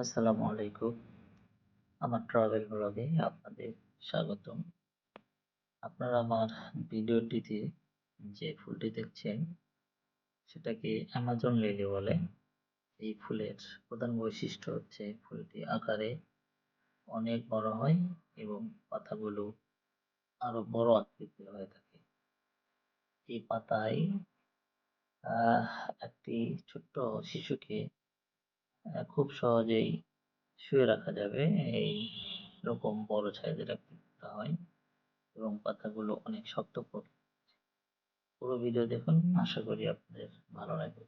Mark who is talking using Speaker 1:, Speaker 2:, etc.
Speaker 1: আসসালামু আলাইকুম। আমার ট্রাভেল ব্লগে আপনাদের স্বাগতম। আপনারা আমার ভিডিওটিতে যে ফুলটি দেখছেন, সেটাকে অ্যামাজন লিলি বলে। এই ফুলের প্রধান বৈশিষ্ট্য হচ্ছে ফুলটি আকারে অনেক বড় হয় এবং পাতাগুলো আরও বড় আকৃতির হয়ে থাকে। এই পাতায় একটি ছোট্ট শিশুকে খুব সহজেই শুয়ে রাখা যাবে। এই রকম বড় সাইজের একটা পাতা হয় এবং পাতাগুলো অনেক শক্ত পুরো ভিডিও দেখুন। আশা করি আপনাদের ভালো লাগবে।